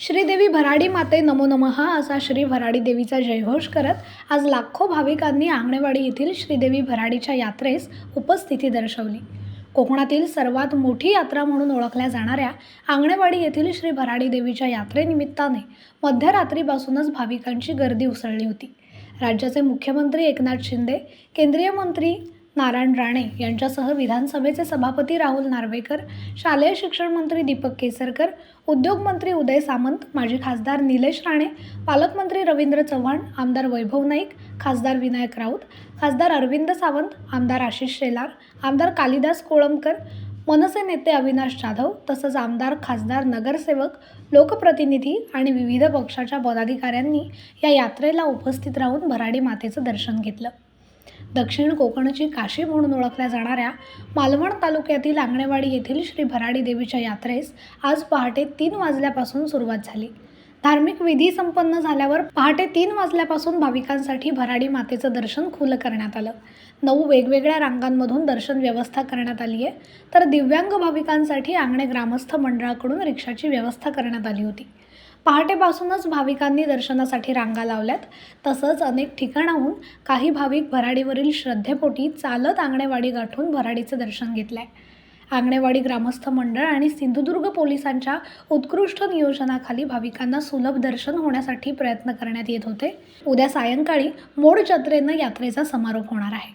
श्रीदेवी भराडी माते नमो नमः असा श्री भराडी देवीचा जयघोष करत आज लाखो भाविकांनी आंगणेवाडी येथील श्रीदेवी भराडीच्या यात्रेस उपस्थिती दर्शवली. कोकणातील सर्वात मोठी यात्रा म्हणून ओळखल्या जाणाऱ्या आंगणेवाडी येथील श्री भराडी देवीच्या यात्रेनिमित्ताने मध्यरात्रीपासूनच भाविकांची गर्दी उसळली होती. राज्याचे मुख्यमंत्री एकनाथ शिंदे केंद्रीय मंत्री नारायण राणे यांच्यासह विधानसभेचे सभापती राहुल नार्वेकर शालेय शिक्षण मंत्री दीपक केसरकर उद्योगमंत्री उदय सामंत माजी खासदार निलेश राणे पालकमंत्री रवींद्र चव्हाण आमदार वैभव नाईक खासदार विनायक राऊत खासदार अरविंद सावंत आमदार आशिष शेलार आमदार कालिदास कोळंबकर मनसे नेते अविनाश जाधव तसंच आमदार खासदार नगरसेवक लोकप्रतिनिधी आणि विविध पक्षाच्या पदाधिकाऱ्यांनी या यात्रेला उपस्थित राहून भराडी मातेचं दर्शन घेतलं. दक्षिण कोकणची काशी म्हणून ओळखल्या जाणाऱ्या मालवण तालुक्यातील आंगणेवाडी येथील श्री भराडी देवीच्या यात्रेस आज पहाटे तीन वाजल्यापासून सुरुवात झाली. धार्मिक विधी संपन्न झाल्यावर पहाटे तीन वाजल्यापासून भाविकांसाठी भराडी मातेचं दर्शन खुलं करण्यात आलं. नऊ वेगवेगळ्या रांगांमधून दर्शन व्यवस्था करण्यात आली आहे. तर दिव्यांग भाविकांसाठी आंगणे ग्रामस्थ मंडळाकडून रिक्षाची व्यवस्था करण्यात आली होती. पहाटेपासूनच भाविकांनी दर्शनासाठी रांगा लावल्यात. तसंच अनेक ठिकाणाहून काही भाविक भराडीवरील श्रद्धेपोटी चालत आंगणेवाडी गाठून भराडीचं दर्शन घेतलंय. आंगणेवाडी ग्रामस्थ मंडळ आणि सिंधुदुर्ग पोलिसांच्या उत्कृष्ट नियोजनाखाली भाविकांना सुलभ दर्शन होण्यासाठी प्रयत्न करण्यात येत होते. उद्या सायंकाळी मोड जत्रेनं यात्रेचा समारोप होणार आहे.